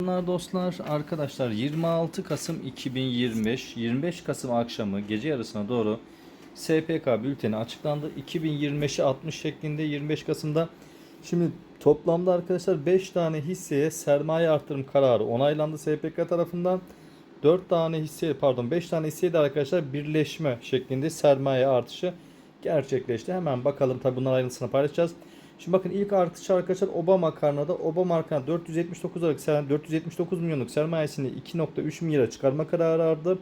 Merhabalar dostlar, arkadaşlar 26 Kasım 2025, 25 Kasım akşamı gece yarısına doğru SPK bülteni açıklandı. 2025'i 60 şeklinde 25 Kasım'da. Şimdi toplamda arkadaşlar 5 tane hisseye sermaye artırım kararı onaylandı SPK tarafından. 4 tane hisse pardon 5 tane hisseye de arkadaşlar birleşme şeklinde sermaye artışı gerçekleşti. Hemen bakalım tabi bunların ayrıntısını paylaşacağız. Şimdi bakın ilk artış arkadaşlar Obama karnada Obama karnı 479 liralık ser- 479 milyonluk sermayesini 2.3 milyara çıkarma kararı aldı.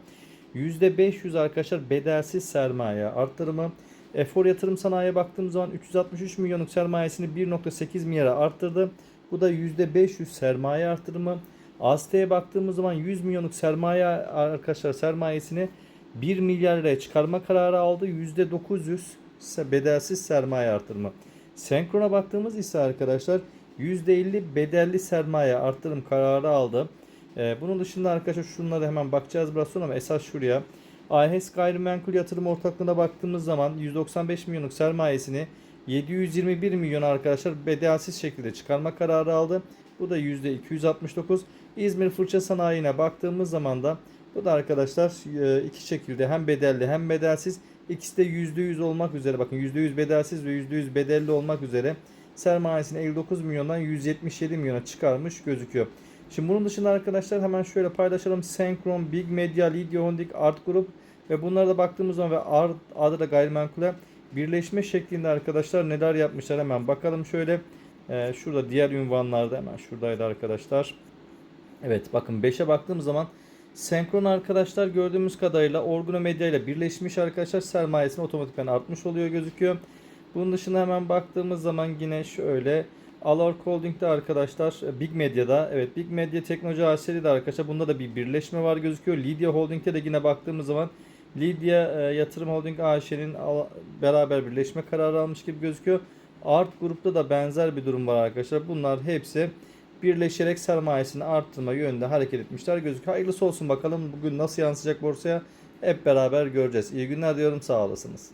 %500 arkadaşlar bedelsiz sermaye arttırımı. Efor yatırım sanayiye baktığımız zaman 363 milyonluk sermayesini 1.8 milyara arttırdı. Bu da %500 sermaye arttırımı. AST'ye baktığımız zaman 100 milyonluk sermaye arkadaşlar sermayesini 1 milyar liraya çıkarma kararı aldı. %900 ise bedelsiz sermaye artırımı. Senkrona baktığımız ise arkadaşlar %50 bedelli sermaye arttırım kararı aldı. Ee, bunun dışında arkadaşlar şunlara hemen bakacağız biraz sonra ama esas şuraya. AHS gayrimenkul yatırım ortaklığına baktığımız zaman 195 milyonluk sermayesini 721 milyon arkadaşlar bedelsiz şekilde çıkarma kararı aldı. Bu da %269. İzmir Fırça Sanayi'ne baktığımız zaman da bu da arkadaşlar e, iki şekilde hem bedelli hem bedelsiz ikisi de %100 olmak üzere bakın %100 bedelsiz ve %100 bedelli olmak üzere sermayesini 59 milyondan 177 milyona çıkarmış gözüküyor. Şimdi bunun dışında arkadaşlar hemen şöyle paylaşalım. Senkron, Big Media, Lidya Holding, Art Group ve bunlara da baktığımız zaman ve Art adı da gayrimenkule birleşme şeklinde arkadaşlar neler yapmışlar hemen bakalım şöyle. Ee, şurada diğer ünvanlarda hemen şuradaydı arkadaşlar. Evet bakın 5'e baktığımız zaman Senkron arkadaşlar gördüğümüz kadarıyla Organo Medya ile birleşmiş arkadaşlar sermayesini otomatikman artmış oluyor gözüküyor. Bunun dışında hemen baktığımız zaman yine şöyle Alark Holding'de arkadaşlar Big Media'da evet Big Media Teknoloji AS'de de arkadaşlar bunda da bir birleşme var gözüküyor. Lydia Holding'de de yine baktığımız zaman Lydia e, Yatırım Holding AŞ'nin beraber birleşme kararı almış gibi gözüküyor. Art Group'ta da benzer bir durum var arkadaşlar. Bunlar hepsi birleşerek sermayesini arttırma yönünde hareket etmişler gözüküyor. Hayırlısı olsun bakalım bugün nasıl yansıyacak borsaya hep beraber göreceğiz. İyi günler diyorum sağ olasınız.